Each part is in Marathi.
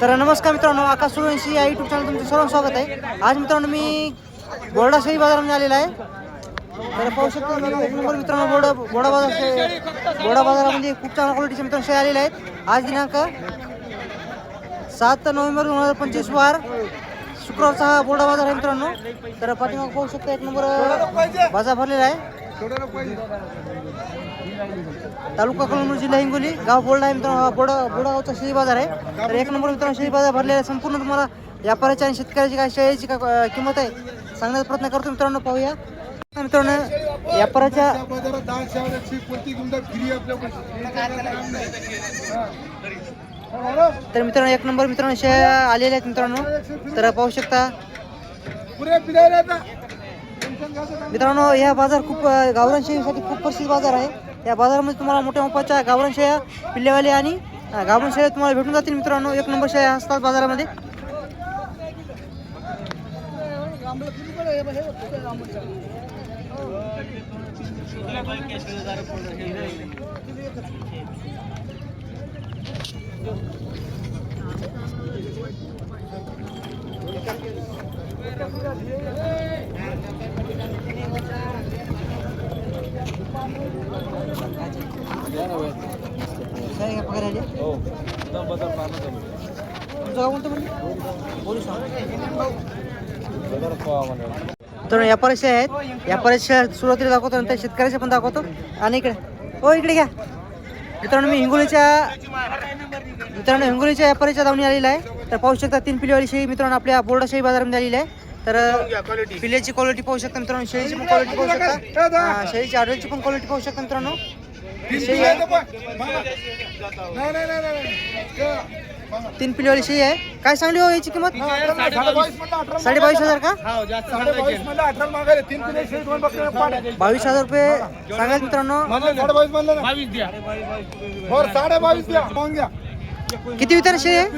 तर नमस्कार मित्रांनो आकाश सूर्यवंशी या युट्यूब चॅनल तुमचं सर्व स्वागत आहे. आज मित्रांनो मी बोर्डा शाही बाजारामध्ये आलेला आहे. तर पाहू शकतो मित्रांनो, एक नंबर मित्रांनो बोर्डा बोर्डा बाजार शे- बोर्डा बाजारामध्ये खूप चांगल्या क्वालिटीचे मित्रांनो शाही आलेले आहेत. आज दिनांक सात नोव्हेंबर दोन हजार पंचवीस वार शुक्रवारचा हा बोर्डा बाजार आहे मित्रांनो. तर पाठीमाग पाहू शकता एक नंबर बाजार भरलेला आहे. तालुका कळमूर जिल्हा हिंगोली गाव बोर्डा आहे मित्रांनो. हा बोर्डा बोर्डा बाजार आहे. तर एक नंबर मित्रांनो शेती बाजार भरलेला आहे. संपूर्ण तुम्हाला व्यापाऱ्याची आणि शेतकऱ्याची काय शेळीची का किंमत आहे सांगण्याचा प्रयत्न करतो मित्रांनो पाहूया. मित्रांनो व्यापाराच्या तर मित्रांनो एक नंबर मित्रांनो शेळ्या आलेल्या आहेत मित्रांनो. तर पाहू शकता. मित्रांनो ह्या बाजार खूप अं, गावरान शेळीसाठी खूप प्रसिद्ध बाजार आहे. या बाजारामध्ये तुम्हाला मोठ्या मोपाच्या गावरान शेळ्या पिल्लेवाले आणि अं, गावरान शेळ्या तुम्हाला भेटून जातील. मित्रांनो एक नंबर शेळ्या असतात बाजारामध्ये काय पगार आली तर व्यापाऱ्याचे आहेत. व्यापाऱ्याच्या सुरुवातीला दाखवतो नंतर शेतकऱ्याचे पण दाखवतो. आणि इकडे. हो इकडे घ्या. मित्रांनो मी हिंगोलीच्या मित्रांनो हिंगोलीच्या व्यापाऱ्याच्या दावणी आलेला आहे. तर पाहू शकता तीन पिलेवाली शेळी मित्रांनो आपल्या बोर्डा शेळी बाजारामध्ये आलेली आहे. तर पिल्याची क्वालिटी पाहू शकता मित्रांनो शेळीची पण क्वालिटी पाहू शकता. शेळीची आडळची पण क्वालिटी पाहू शकता मित्रांनो. शेळी आहे नाही नाही नाही नाही तीन पिलेवाली शेळी आहे. काय सांगली हो याची किंमत? अठरा साडेबावीस हजार का? बावीस हजार रुपये सांगायचं मित्रांनो. ना. बावीस द्या. किती वितान शेळी आहे?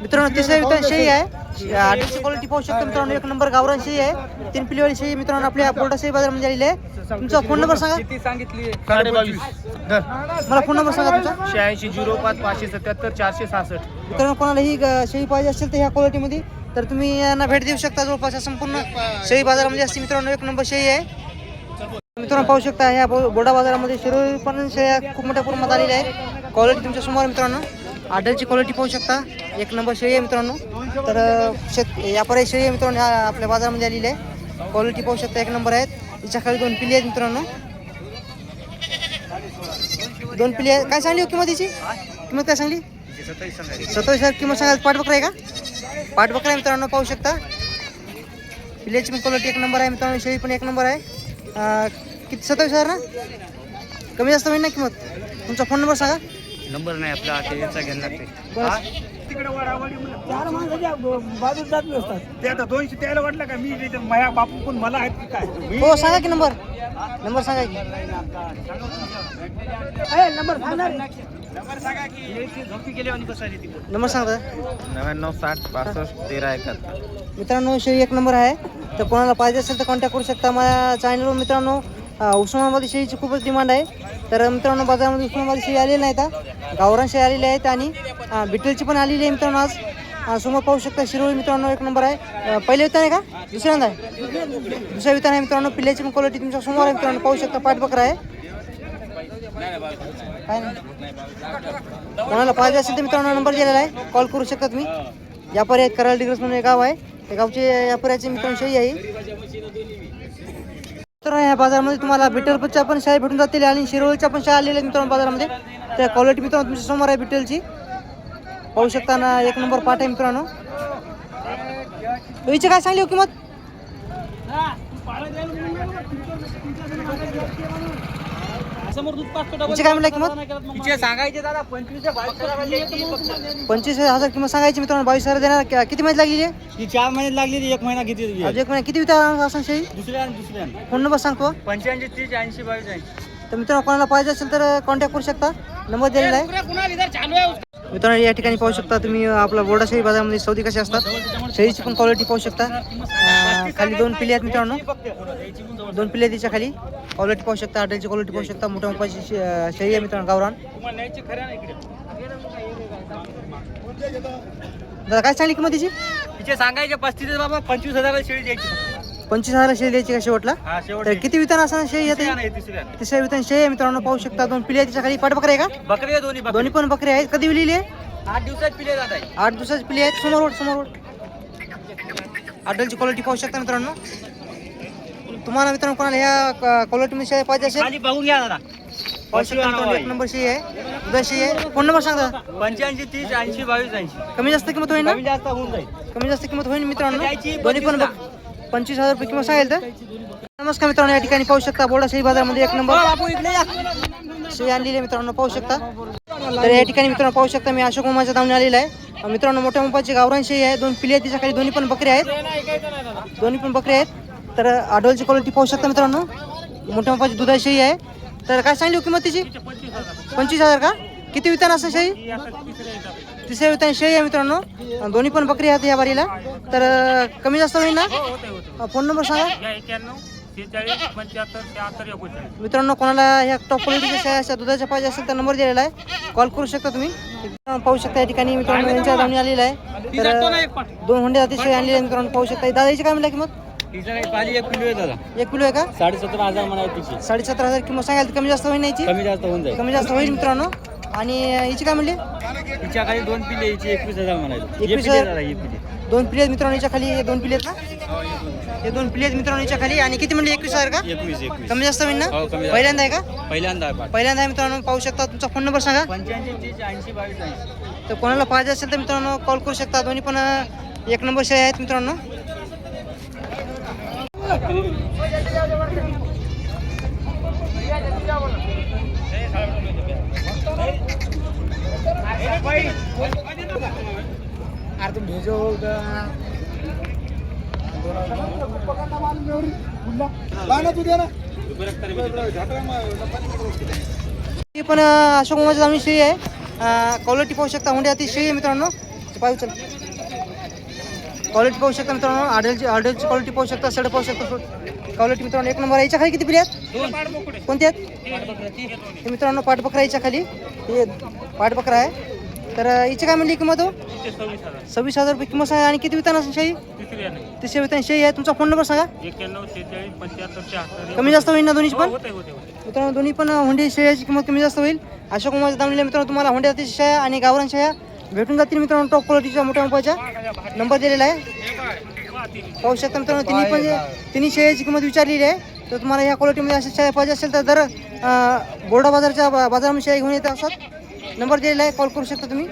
मित्रांनो तिसऱ्या वितान शेळी आहे. आठशे क्वालिटी पाहू शकतो मित्रांनो एक नंबर गावरान शेळी आहे. तीन पिलीवाली शेळी मित्रांनो आपल्या बोर्डा शेळी बाजारामध्ये आलेली आहे. तुमचा फोन नंबर सांगा. किती सांगितली? मला फोन नंबर सांगा तुमचा. शहाऐंशी झिरो पाच पाचशे सत्याहत्तर चारशे सहासष्ट. मित्रांनो कोणाला ही शेळी पाहिजे असेल तर ह्या क्वालिटीमध्ये तर तुम्ही यांना भेट देऊ शकता. जवळपास संपूर्ण शेळी बाजारामध्ये असते मित्रांनो एक नंबर शेळी आहे. मित्रांनो पाहू शकता ह्या बो- बोर्डा बाजारामध्ये शिरोळी पण शेळ्या खूप मोठ्या प्रमाणात आलेल्या आहेत. क्वालिटी तुमच्यासमोर मित्रांनो. आडलची क्वालिटी पाहू शकता. एक नंबर शेळी आहे मित्रांनो. तर शेत व्यापारी शेळी आहे मित्रांनो. ह्या आपल्या बाजारामध्ये आलेली आहे. क्वालिटी पाहू शकता एक नंबर आहेत. तिच्या खाली दोन पिली आहेत मित्रांनो. दोन पिली आहेत. काय सांगली हो किंमत तिची? किंमत काय सांगली? सत्तावीस हजार किंमत सांगा पाठबकरा आहे का? पाठबकरा आहे मित्रांनो पाहू शकता. पिल्याची पण क्वालिटी एक नंबर आहे मित्रांनो. शेळी पण एक नंबर आहे. किती? सत्तावीस हजार ना? कमी जास्त होईल ना किंमत? तुमचा फोन नंबर सांगा. नंबर नाही आपला याचा घ्यायला लागते. ते आता दोनशे त्याला वाटलं का मी इथे बापू पण मला आहेत की काय? हो सांगा की नंबर. नंबर सांगा की. नंबर नंबर सांगा दादा. नव्याण्णव साठ पासष्ट तेरा एकाहत्तर. मित्रांनो शेळी एक नंबर आहे. तर कोणाला पाहिजे असेल तर कॉन्टॅक्ट करू शकता. माझ्या चॅनलवर मित्रांनो उस्मानाबादी शेळीची खूपच डिमांड आहे. तर मित्रांनो बाजारामध्ये उस्मानाबादी शेळी आलेली नाहीत हा. गावरान शेळी आलेली आहेत आणि बिटलची पण आलेली आहे मित्रांनो आज. समोर पाहू शकता शिरोळी मित्रांनो एक नंबर आहे. पहिले वितान आहे का? दुसऱ्यांदा आहे? दुसऱ्या वितान आहे मित्रांनो. पिल्ल्याची पण क्वालिटी तुमच्यासमोर आहे मित्रांनो. पाहू शकता पाठबकरा आहे. काय नाही. कोणाला पाहिजे असेल तर मित्रांनो नंबर दिलेला आहे. कॉल करू शकता तुम्ही. व्यापारी आहेत कराल डिग्रस म्हणून एक गाव आहे. त्या गावचे व्यापाऱ्याचे मित्रांनो शेळी आहे. तर ह्या बाजारामध्ये तुम्हाला बिटलच्या पण शाळा भेटून जातील आणि शिरोळच्या पण शाळा आलेल्या मित्रांनो बाजारामध्ये. त्या क्वालिटी मित्रांनो तुमच्यासमोर आहे बिटलची पाहू शकता ना एक नंबर पाठ आहे मित्रांनो. हिची काय सांगली हो किंमत? हिची काय म्हणलं किंमत? तिचे सांगायचे दादा पंचवीस पंचवीस हजार किंमत सांगायची मित्रांनो बावीस हजार देणार कि- किती महिन्यात आहे? ही चार महिन्यात लागली एक महिना किती अजून एक महिना. किती विता असं दुसऱ्या दुसऱ्या. फोन नंबर सांगतो पंच्याऐंशी तीस ऐंशी बावीस ऐंशी. तर मित्रांनो कोणाला पाहिजे असेल तर कॉन्टॅक्ट करू शकता. नंबर दिलेला आहे. मित्रांनो या ठिकाणी पाहू शकता तुम्ही आपला बोर्डा शेळी बाजारामध्ये सौदी कशी असतात. शेळीची पण क्वालिटी पाहू शकता. अं, खाली दोन पिल्ले आहेत मित्रांनो. दोन पिल्ले तिच्या खाली. क्वालिटी पाहू शकता हॉटेलची क्वालिटी पाहू शकता. मोठ्या मोठ्याची शे- शेळी आहे मित्रांनो गावरान. दादा काय सांगली किंमत तिची? तिचे सांगायचे पस्तीस बाबा पंचवीस हजार शेळी द्यायची. पंचवीस हजार शेळी द्यायची का शेवटला? हा शेवट तर किती वितान असणार शेळी येते? तिसऱ्या वितान शेळी आहे मित्रांनो पाहू शकता. दोन पिले तिच्या खाली. पाठबकरे आहे का? बकरी आहे दोन्ही बकरी. दोन्ही पण बकरी आहेत. कधी विलेली? आहे आठ दिवसात पिले जात आहे आठ दिवसाची पिली आहेत. समोर रोड समोर रोड आडलची क्वालिटी पाहू शकता मित्रांनो. तुम्हाला मित्रांनो कोणाला ह्या क्वालिटीमध्ये पाहिजे असेल? बघून घ्या दादा. एक नंबर आहे. शेळी आहे. फोन नंबर सांगा. पंच्याऐंशी तीस ऐंशी बावीस ऐंशी. कमी जास्त किंमत होईल ना? कमी जास्त होऊन जाईल. कमी जास्त किंमत होईल मित्रांनो? दोन्ही पण पंचवीस हजार रुपये किंमत सांगेल तर? नमस्कार मित्रांनो या ठिकाणी पाहू शकता बोर्डा शेळी बाजारामध्ये एक नंबर. या. शेळी आणलेली आहे मित्रांनो पाहू शकता. तर या ठिकाणी मित्रांनो पाहू शकता मी अशोक उमाच्या धावणे आलेला आहे. मित्रांनो मोठ्या मुंपाची गावरान शेळी आहे. दोन पिली खाली दोन्ही पण बकरी आहेत. दोन्ही पण बकरी आहेत. तर आडोलची क्वालिटी पाहू शकता मित्रांनो. मोठ्या मुंपाची दुधाची शेळी आहे. तर काय सांगली हो किंमत तिची? पंचवीस हजार का? किती वितान असं शाही तिसऱ्या वितान शाही आहे मित्रांनो. दोन्ही पण बकरी आहेत या बारीला तर कमी जास्त होईल ना? फोन नंबर सांगा. मित्रांनो कोणाला ह्या टॉप क्वालिटीच्या अशा दुधाच्या पाहिजे असेल तर नंबर दिलेला आहे. कॉल करू शकता तुम्ही. पाहू शकता या ठिकाणी मित्रांनो यांच्या धावणी आलेला आहे. तर दोन हंडे अतिशय आणलेले मित्रांनो. पाहू शकता. दादाची काय म्हणलं किंमत? पाली एक किलो आहे दादा. एक किलो आहे का? साडेसतरा हजार म्हणाले तिची. साडेसतरा हजार किंमत सांगाल तर कमी जास्त होईल नाही कमी जास्त होऊन जाईल. कमी जास्त होईल मित्रांनो. आणि हिची काय म्हणली? तिच्या खाली दोन पिले हिची एकवीस हजार म्हणाले. एकवीस पिले हजार? पिले. दोन प्लेट मित्रांनो हिच्या खाली दोन प्लेट ना हे दोन प्लेट मित्रांनो हिच्या खाली. आणि किती म्हणले? एकवीस हजार का? एकवीस एकवीस. कमी जास्त होईल ना? हो. पहिल्यांदा आहे का? पहिल्यांदा आहे पहिल्यांदा आहे मित्रांनो पाहू शकता. तुमचा फोन नंबर सांगा. पंच्याऐंशी ऐंशी बावीस तर कोणाला पाहिजे असेल तर मित्रांनो कॉल करू शकता. दोन्ही पण एक नंबर शेअर आहेत मित्रांनो. अरे तुम भेजो ना पण अशोक मोबाईलचा आम्ही श्री आहे. क्वालिटी पाहू शकता. म्हणजे अतिशय मित्रांनो. पाहू चल. क्वालिटी पाहू शकता मित्रांनो. आडलची आडलची क्वालिटी पाहू शकता. सड पाहू शकता. क्वालिटी मित्रांनो एक नंबर याच्या खाली किती पिढी आहेत? कोणत्या आहेत? मित्रांनो पाठबकरा याच्या खाली. हे पाठबकरा आहे. तर याची काय म्हणली किंमत हो? सव्वीस हजार रुपये किंमत सांगा. आणि किती वितान असेल शाही? तिसऱ्या वितान शेळी आहे. तुमचा फोन नंबर सांगा. कमी जास्त होईल ना दोन्ही पण? मित्रांनो दोन्ही पण हुंडी शेळ्याची किंमत कमी जास्त होईल. अशोक कुमार दामलेल्या मित्रांनो तुम्हाला हुंड्या शाया आणि गावरान शाया भेटून जातील मित्रांनो टॉप क्वालिटीच्या मोठ्या मोबाईलच्या. नंबर दिलेला आहे. पाहू शकता मित्रांनो तिन्ही पण तिने तिन्ही शेळ्याची किंमत विचारलेली आहे. तर तुम्हाला ह्या क्वालिटीमध्ये अशा शेळ्या पाहिजे असेल तर दर बोर्डा बाजारच्या बा- बाजारामध्ये शेळ्या घेऊन येत असतात नंबर दिलेला आहे कॉल करू शकता तुम्ही.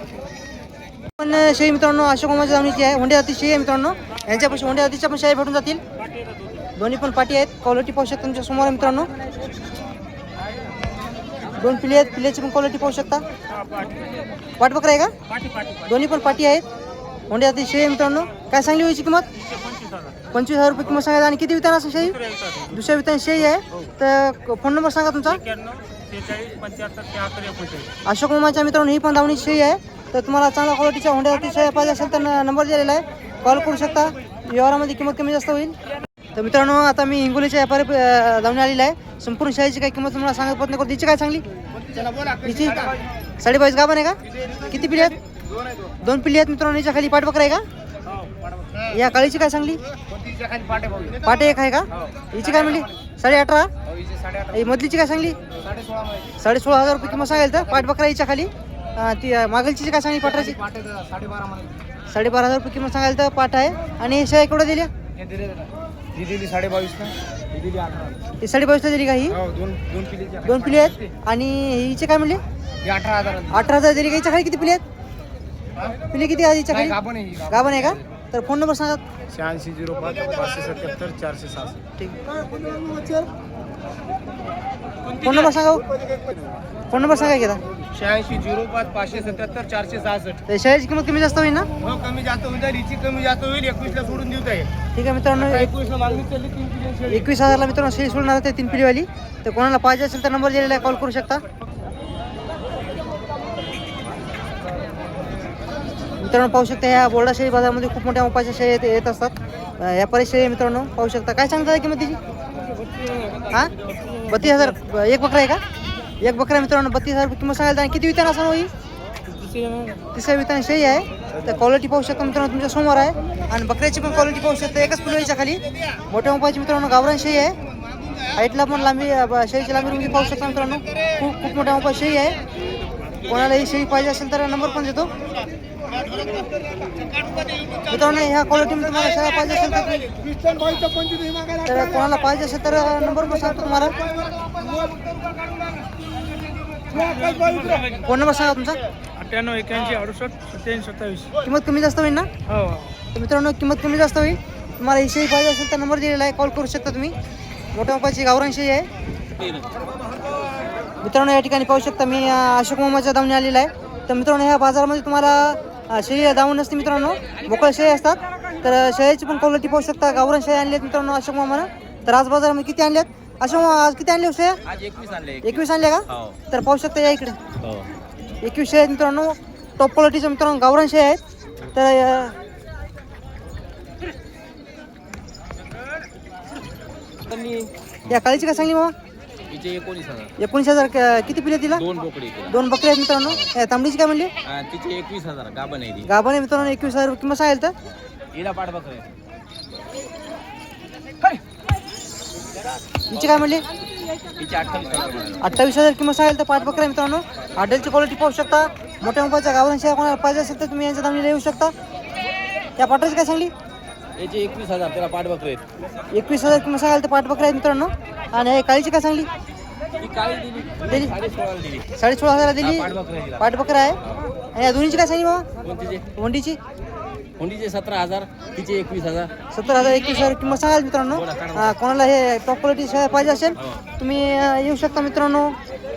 पण शेळी मित्रांनो अशोक कुमारच्या दामणीची आहे होंडे जाती शेळी आहे मित्रांनो. यांच्यापाशी होंडे जातीच्या पण शेळ्या भेटून जातील. दोन्ही पण पाठी आहेत. क्वालिटी पाहू शकता तुमच्यासमोर मित्रांनो. दोन पिले आहेत. पिल्याची पण क्वालिटी पाहू शकता. पाठबकरा आहे का? दोन्ही पण पाठी आहेत. होंडे आधी शेळी आहे मित्रांनो. काय सांगली व्हायची किंमत? पंचवीस हजार रुपये किंमत सांगायला आणि किती वितान असं शेळी? दुसऱ्या वितान शेळी आहे. तर फोन नंबर सांगा तुमचा. अशोक मामाच्या मित्रांनो ही पण धावणी शेळी आहे. तर तुम्हाला चांगल्या क्वालिटीच्या होंड्या जाती शेळ्या पाहिजे असेल तर नंबर दिलेला आहे. कॉल करू शकता. व्यवहारामध्ये किंमत कमी जास्त होईल. तर मित्रांनो आता मी हिंगोलीच्या व्यापारी अं, धावणी आलेला आहे. संपूर्ण शाळेची काय किंमत तुम्हाला सांगत पत्नी करतो. तिची काय सांगली? हिची साडेबावीस गाभण आहे का? किती पिढी आहेत? दोन पिढी आहेत मित्रांनो हिच्या खाली पाठबकरा आहे का? या काळीची काय सांगली? पाटे एक आहे का? हिची काय म्हणली? साडे अठरा? ही मधलीची काय सांगली? साडे सोळा हजार रुपये किंमत सांगाल तर पाठबकरा हिच्या खाली. ती मागलची काय सांगली पाठराची साडेबारा हजार रुपये किंमत सांगाल तर पाठ आहे. आणि हे शेळ्या केवढ्या दिल्या? ही दिली साडेबावीस ना ही दिली अठरा. ही साडेबावीसला दिली का ही? हो दोन दोन पिलीच्या दोन पिली आहेत? आणि हिचे काय म्हणले? ही अठरा हजार अठरा हजार दिली का? हिच्या खाली किती पिली आहेत? पिली किती आहे हिच्या खाली? गाभण आहे गाभण आहे का? तर फोन नंबर सांगा. शहाऐंशी झिरो पाच पाचशे सत्याहत्तर चारशे सहासष्ट. ठीक. फोन नंबर सांगा हो. फोन नंबर सांगा आता शहाऐंशी झिरो पाच पाचशे सत्याहत्तर चारशे सहासष्ट. तर शेळ्याची किंमत कमी जास्त होईल ना? हो कमी जास्त होईल. हिची कमी जास्त होईल एकवीसला सोडून देऊ आहे ठीक आहे मित्रांनो एक- एकवीसला मागणी चालली तीन शेळी. एकवीस हजारला मित्रांनो शेळी सोडणार होते तीन पिढीवाली. तर कोणाला पाहिजे असेल तर नंबर दिलेला आहे कॉल करू शकता. मित्रांनो पाहू शकता ह्या बोर्डा शेळी बाजारामध्ये खूप मोठ्या मापाच्या शेळी येत- येत असतात. अं, व्यापारी शेळी मित्रांनो पाहू शकता. काय सांगता किंमत तिची? हां? बत्तीस हजार. एक बकरा आहे का? एक बकरा मित्रांनो बत्तीस हजार रुपये किंमत सांगायला किती विचार असणार होई तिसऱ्या वितरण शेळी आहे. तर क्वालिटी पाहू शकता मित्रांनो तुमच्यासमोर आहे. आणि बकऱ्याची पण क्वालिटी पाहू शकता. एकाच फुलवाईच्या खाली. मोठ्या मोबाईलची मित्रांनो गावरान शेळी आहे. हाईटला पण लांबी शेळीची लांबी रुंदी पाहू शकता मित्रांनो. खूप खूप मोठ्या मोबाईल शेळी आहे. कोणाला ही शेळी पाहिजे असेल तर नंबर पण देतो. मित्रांनो ह्या क्वालिटीमध्ये तुम्हाला शेळ्या पाहिजे असेल तर कोणाला पाहिजे असेल तर नंबर पण सांगतो तुम्हाला. फोन नंबर सांगा तुमचा. अठ्ठ्याण्णव एक्याऐंशी अडुसष्ट सत्याऐंशी सत्तावीस. किंमत कमी जास्त होईल ना? हो तर मित्रांनो किंमत कमी जास्त होईल. तुम्हाला ही शेळी पाहिजे असेल तर नंबर दिलेला आहे. कॉल करू शकता तुम्ही. मोठ्या मापाची गावरान शेळी आहे. मित्रांनो या ठिकाणी पाहू शकता मी अशोक मामाच्या दावणी आलेला आहे. तर मित्रांनो ह्या बाजारामध्ये तुम्हाला शेळी दावून नसते मित्रांनो. मोकळ्या शेळी असतात. तर अं, शेळीची पण क्वालिटी पाहू शकता. गावरान शेळी आणली आहेत मित्रांनो अशोक मामानं. तर आज बाजारामध्ये किती आणल्यात? मामा आज किती आणले आज एकवीस आणले एकवीस आणल्या का? हो. तर पाहू शकता या इकडे. हो. एकवीस आहेत मित्रांनो. टॉप क्वालिटीच्या मित्रांनो गावरान शेळ्या आहेत. तर अं, या काळीची काय सांगली मामा? तिचे एकोणीस हजार. एकोणीस हजार क- किती पिले तिला? दोन बोकडे दोन बकरी आहेत मित्रांनो. या तांबडीची काय म्हणली? तिचे एकवीस हजार. गाभण आहे ती. आहे मित्रांनो एकवीस हजार किंमत सांगेल तर. हिला पाठ बकरे हिची काय म्हणली? अठ्ठावीस हजार किंमत सांगेल तर पाच बकऱ्या मित्रांनो. हॉटेलची क्वालिटी पाहू शकता. मोठ्या मोबाईलच्या गावरान शेळ्या कोणाला पाहिजे असेल तर तुम्ही यांच्या दामणीला येऊ शकता. या पाटाची काय सांगली? याचे एकवीस हजार त्याला पाठ बकरे आहेत. एकवीस हजार किंमत सांगाल तर पाच बकऱ्या आहेत मित्रांनो. आणि हे काळीची काय सांगली? दिली. साडे सोळा हजार दिली. पाठ बकरे आहे. आणि या दोन्हीची काय सांगली बाबा वंडीची हुंडीचे सतरा हजार तिचे एकवीस हजार. सत्तर हजार एकवीस हजार किंमत सांगाल मित्रांनो? कोणाला हे टॉप क्वालिटी शेळ्या पाहिजे असेल तुम्ही अं, येऊ शकता मित्रांनो.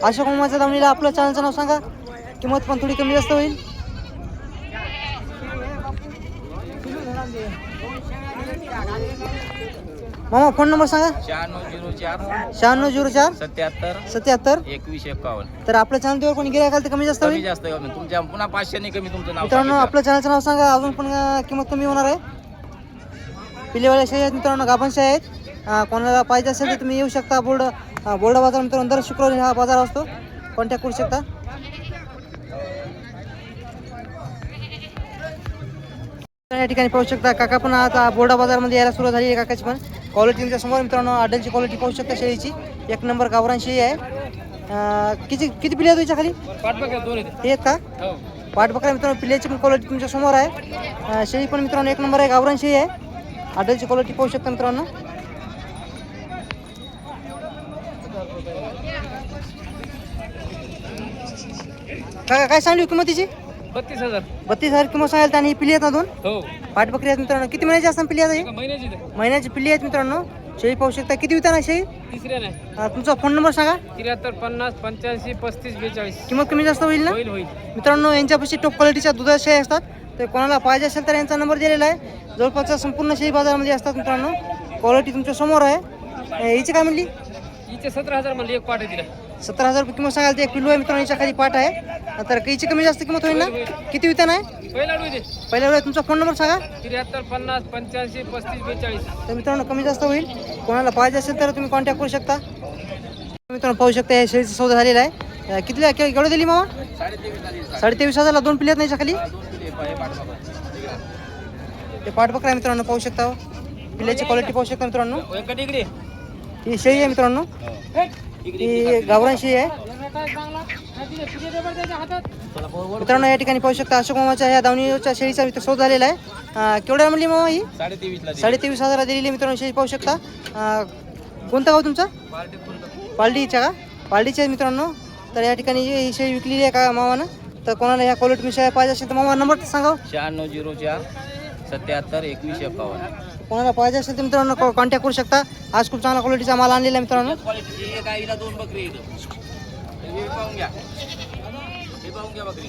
अशोक मामाच्या दामणीला आपलं चॅनलचं नाव सांगा. किंमत पण थोडी कमी जास्त होईल. मामा फोन नंबर सांगा. शहाण्णव झिरो चार शहाण्णव झिरो चार सत्याहत्तर सत्याहत्तर एकवीस एकावन्न. तर आपल्या चॅनलवर कोणी गिरायक आलं तर कमी जास्त कमी होईल? जास्त कमी. तुमच्या पुन्हा पाचशे कमी तुमचं नाव मित्रांनो सांगितलं. आपल्या चॅनलचं नाव सांगा. अजून पण अं, किंमत कमी होणार आहे. पिलेवाल्या शाही आहेत मित्रांनो गाभण शाही आहेत. अं, कोणाला पाहिजे असेल तर तुम्ही येऊ शकता. बोर्ड अं, बोर्ड बाजार मित्रांनो दर शुक्रवारी हा बाजार असतो. कॉन्टॅक्ट करू शकता. या ठिकाणी पाहू शकता काका पण आता बोर्डा बाजारमध्ये यायला सुरुवात झाली आहे काकाची पण. क्वालिटी तुमच्यासमोर मित्रांनो. आडलची क्वालिटी पाहू शकता शेळीची. एक नंबर गावरान शेळी आहे किती किती पिले आहेत खाली पाठ बकऱ्या दोन आहेत. ते आहेत का? हो. पाठ बकरा मित्रांनो पिल्याची पण क्वालिटी तुमच्यासमोर आहे. शेळी पण मित्रांनो एक नंबर आहे गावरान शेळी आहे आडलची क्वालिटी पाहू शकता मित्रांनो. काय काय सांगली किंमत तिची? बत्तीस हजार. बत्तीस हजार किंमत सांगाल आणि ही पिली आहेत ना दोन? हो. पाठ बकरी आहेत मित्रांनो. किती महिन्याची असतात पिली आहेत? महिन्याची महिन्याची पिल्ली आहेत मित्रांनो. शेळी पाहू शकता. किती विताना शेळी? तिसऱ्या नाही. तुमचा फोन नंबर सांगा. त्र्याहत्तर पन्नास पंच्याऐंशी पस्तीस बेचाळीस. किंमत कमी जास्त होईल ना? होईल मित्रांनो यांच्यापाशी टॉप क्वालिटीच्या दुधाच्या शेळ्या असतात. तर कोणाला पाहिजे असेल तर यांचा नंबर दिलेला आहे. जवळपासच्या संपूर्ण शेळी बाजारामध्ये असतात मित्रांनो. क्वालिटी तुमच्यासमोर आहे. हिची काय म्हणली? हिचे सतरा हजार म्हणले एक पाठ दिला सतरा हजार रुपये किंमत सांगाल ते एक पिल्लू आहे मित्रांनो याच्या खाली पाठ आहे. तर हिची कमी जास्त किंमत होईल ना? किती वितान आहे पहिला पहिल्या वेळेस तुमचा फोन नंबर सांगा. त्र्याहत्तर पन्नास पंच्याऐंशी पस्तीस बेचाळीस. तर मित्रांनो कमी जास्त होईल. कोणाला पाहिजे असेल तर तुम्ही कॉन्टॅक्ट करू शकता. मित्रांनो पाहू शकता हे शेळीचा सौदा झालेला आहे. कितीला केवढं दिली मामा? साडे तेवीस हजारला दोन पिल्ले आहेत ना याच्या खाली ते पाठबकरा आहे मित्रांनो पाहू शकता हो. पिल्ल्याची क्वालिटी पाहू शकता मित्रांनो. इकडे ही शेळी आहे मित्रांनो. ही गावरान शेळी आहे. मित्रांनो या ठिकाणी पाहू शकता अशोक मामाच्या ह्या दावणीच्या शेळीचा मित्र शोध झालेला आहे. केवढ्या म्हणली मामा ही? साडे तेवीसला साडे तेवीस हजाराला दिलेली आहे मित्रांनो शेळी पाहू शकता. अं, कोणतं गाव तुमचं? पालडीच्या का? पालडीच्या आहे मित्रांनो. तर या ठिकाणी ही शेळी विकलेली आहे का मामानं? तर कोणाला ह्या क्वालिटी शेळ्या पाहिजे असेल तर मामा नंबर सांगा शहाण्णव झिरो चार. सत्याहत्तर एकवीस एकावन्न. कोणाला पाहिजे असेल तर मित्रांनो कॉन्टॅक्ट करू शकता. आज खूप चांगला क्वालिटीचा माल आणलेला आहे मित्रांनो. क्वालिटी एक आईला दोन बकरी हे पाहून घ्या. हे पाहून घ्या बकरी.